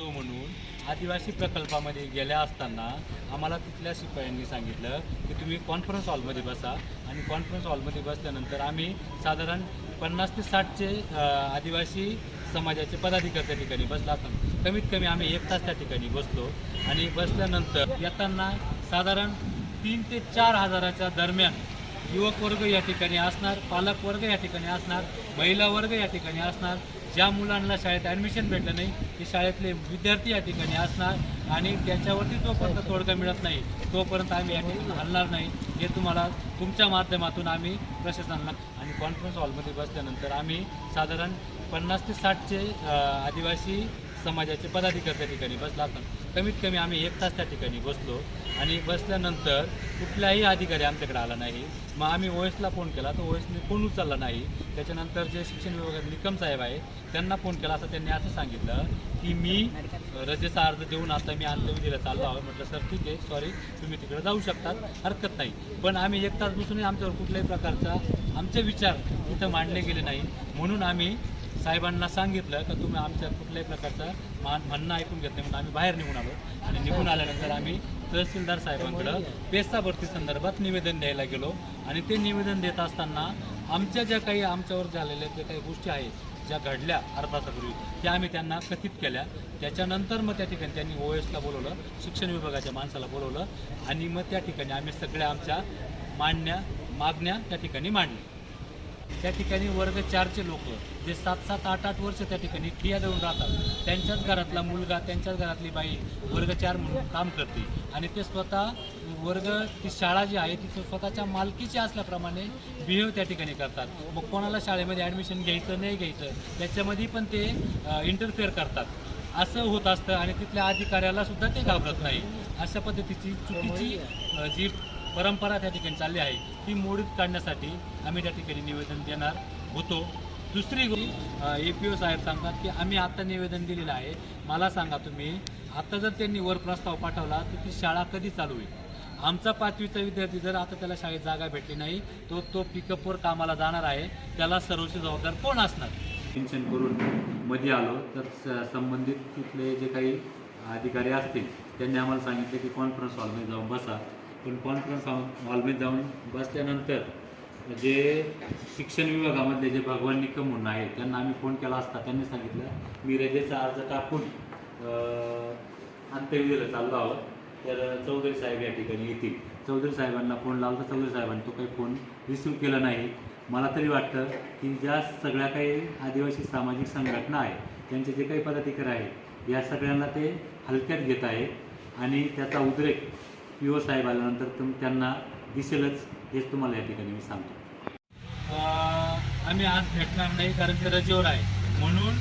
बांधव म्हणून आदिवासी प्रकल्पामध्ये गेल्या असताना आम्हाला तिथल्या शिपायांनी सांगितलं की तुम्ही कॉन्फरन्स हॉलमध्ये बसा. आणि कॉन्फरन्स हॉलमध्ये बसल्यानंतर आम्ही साधारण पन्नास ते साठचे आदिवासी समाजाचे पदाधिकारी त्या ठिकाणी बसला असताना कमीत कमी आम्ही एक तास त्या ठिकाणी बसलो. आणि बसल्यानंतर येताना साधारण तीन ते चार हजाराच्या दरम्यान युवक वर्ग या ठिकाणी असणार पालक वर्ग या ठिकाणी असणार महिला वर्ग या ठिकाणी असणार ज्या मुलांना शाळेत ॲडमिशन भेटलं नाही ते शाळेतले विद्यार्थी या ठिकाणी असणार आणि त्याच्यावरती जोपर्यंत तोडगा मिळत नाही तोपर्यंत आम्ही या ठिकाणी हलणार नाही. हे तुम्हाला तुमच्या माध्यमातून आम्ही प्रशासनाला आणि कॉन्फरन्स हॉलमध्ये बसल्यानंतर आम्ही साधारण पन्नास ते साठचे आदिवासी समाजाचे पदाधिकारी त्या ठिकाणी बसला असताना कमीत कमी आम्ही एक तास त्या ठिकाणी बसलो आणि बसल्यानंतर कुठलाही अधिकारी आमच्याकडे आला नाही. मग आम्ही ओएसला फोन केला तर ओएसने फोन उचलला नाही. त्याच्यानंतर जे शिक्षण विभागात निकम साहेब आहे त्यांना फोन केला. असं त्यांनी असं सांगितलं की मी रजेचा अर्ज देऊन आता मी अंत्यविधीला चाललो आहोत. म्हटलं सर ठीक आहे. सॉरी तुम्ही तिकडे जाऊ शकतात. हरकत नाही. पण आम्ही एक तास बसूनही आमच्यावर कुठल्याही प्रकारचा आमचे विचार तिथं मांडले गेले नाही. म्हणून आम्ही साहेबांना सांगितलं का तुम्ही आमच्या कुठल्याही प्रकारचा मान म्हणणं ऐकून घेत नाही म्हणून आम्ही बाहेर निघून आलो. आणि निघून आल्यानंतर आम्ही तहसीलदार साहेबांकडं पेस्ता भरती संदर्भात निवेदन द्यायला गेलो. आणि ते निवेदन देत असताना आमच्या ज्या काही आमच्यावर झालेल्या ज्या काही गोष्टी आहेत ज्या घडल्या अर्धा तासापूर्वी त्या आम्ही त्यांना कथित केल्या. त्याच्यानंतर मग त्या ठिकाणी त्यांनी ओ एसला बोलवलं शिक्षण विभागाच्या माणसाला बोलवलं. आणि मग त्या ठिकाणी आम्ही सगळ्या आमच्या मांडण्या मागण्या त्या ठिकाणी मांडल्या. त्या ठिकाणी वर्ग चारचे लोक जे सात सात आठ आठ वर्ष त्या ठिकाणी ठिया देऊन राहतात. त्यांच्याच घरातला मुलगा त्यांच्याच घरातली बाई वर्ग चार म्हणून काम करते. आणि ते स्वतः वर्ग ती शाळा जी आहे ती स्वतःच्या मालकीची असल्याप्रमाणे बिहेव त्या ठिकाणी करतात. मग कोणाला शाळेमध्ये ॲडमिशन घ्यायचं नाही घ्यायचं त्याच्यामध्ये पण ते इंटरफेअर करतात. असं होत असतं आणि तिथल्या अधिकाऱ्याला सुद्धा ते घाबरत नाही. अशा पद्धतीची चुकीची जी परंपरा त्या ठिकाणी चालली आहे. ती मोडीत काढण्यासाठी आम्ही त्या ठिकाणी निवेदन देणार होतो. दुसरी गोष्ट ए पी ओ साहेब सांगतात की आम्ही आता निवेदन दिलेलं आहे. मला सांगा तुम्ही आता जर त्यांनी वर प्रस्ताव पाठवला तर ती शाळा कधी चालू होईल? आमचा पाचवीचा विद्यार्थी जर आता त्याला शाळेत जागा भेटली नाही तो तो पिकअपवर कामाला जाणार आहे. त्याला सर्वोच्च जबाबदार कोण असणार? टेन्शन करून मध्ये आलो तर स- संबंधित तिथले जे काही अधिकारी असतील त्यांनी आम्हाला सांगितले की कॉन्फरन्स हॉलमध्ये जाऊन बसा. पण कॉन्फरन्स हॉलमध्ये जाऊन बसल्यानंतर जे शिक्षण विभागामधले जे भगवान निकम म्हणून आहे त्यांना आम्ही फोन केला असता त्यांनी सांगितलं मी रजेचा अर्ज टाकून अंत्यविधीला चाललो आहोत. तर चौधरी साहेब या ठिकाणी येतील. चौधरी साहेबांना फोन लावला. तर चौधरी साहेबांनी तो काही फोन रिसिव्ह केला नाही. मला तरी वाटतं की ज्या सगळ्या काही आदिवासी सामाजिक संघटना आहे त्यांचे जे काही पदाधिकारी आहेत या सगळ्यांना ते हलक्यात घेत आहे आणि त्याचा उद्रेक पी ओ साहेब आल्यानंतर तुम त्यांना दिसेलच हेच तुम्हाला या ठिकाणी मी सांगतो. आम्ही आज भेटणार नाही कारण ते रजेवर आहे. म्हणून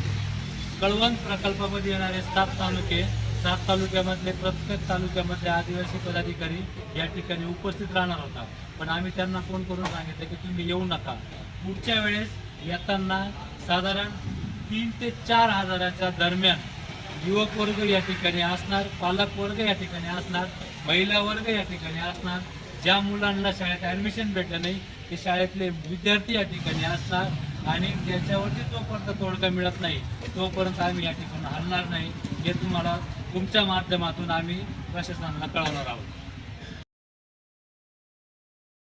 कळवण प्रकल्पामध्ये येणारे सात तालुके सात तालुक्यामधले प्रत्येक तालुक्यामधले आदिवासी पदाधिकारी या ठिकाणी उपस्थित राहणार होता. पण आम्ही त्यांना फोन करून सांगितलं की तुम्ही येऊ नका. पुढच्या वेळेस येताना साधारण तीन ते चार हजाराच्या दरम्यान युवक वर्ग या ठिकाणी असणार पालक वर्ग या ठिकाणी असणार महिला वर्ग या ठिकाणी असणार ज्या मुलांना शाळेत ॲडमिशन भेटलं नाही ते शाळेतले विद्यार्थी या ठिकाणी असणार आणि त्याच्यावरती जोपर्यंत तोडगा मिळत नाही तोपर्यंत आम्ही या ठिकाणी हलणार नाही हे तुम्हाला तुमच्या माध्यमातून आम्ही प्रशासनाला कळवणार आहोत.